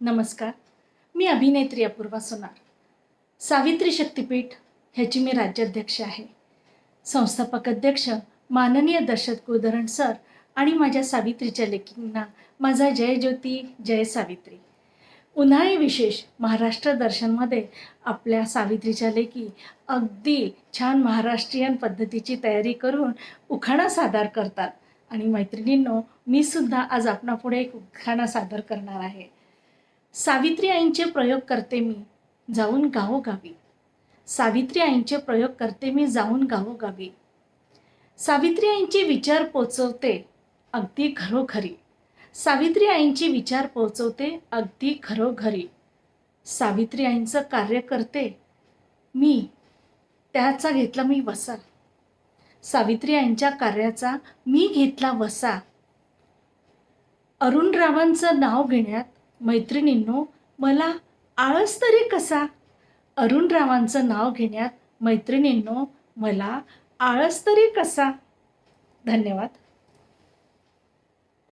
नमस्कार. मी अभिनेत्री अपूर्वा सोनार. सावित्री शक्तीपीठ ह्याची मी राज्याध्यक्ष आहे. संस्थापक अध्यक्ष माननीय दशरथ कुलधरण सर आणि माझ्या सावित्रीच्या लेखींना माझा जय ज्योती जय सावित्री. उन्हाळी विशेष महाराष्ट्र दर्शनमध्ये आपल्या सावित्रीच्या लेखी अगदी छान महाराष्ट्रीयन पद्धतीची तयारी करून उखाणा सादर करतात. आणि मैत्रिणींनो मी सुद्धा आज आपणापुढे एक उखाणा सादर करणार आहे. सावित्री आईंचे प्रयोग करते मी जाऊन गावोगावी सावित्री आईंचे प्रयोग करते मी जाऊन गावोगावी सावित्री आईंचे विचार पोचवते अगदी घरोघरी. सावित्री आईंचे विचार पोचवते अगदी घरोघरी. सावित्री आईंचं कार्य करते मी त्याचा घेतला मी वसा. सावित्री आईंच्या कार्याचा मी घेतला वसा. अरुण रावांचं नाव घेण्यात मैत्रिणींनो मला आळस तरी कसा? अरुणरावांचं नाव घेण्यात मैत्रिणींनो मला आळस तरी कसा? धन्यवाद.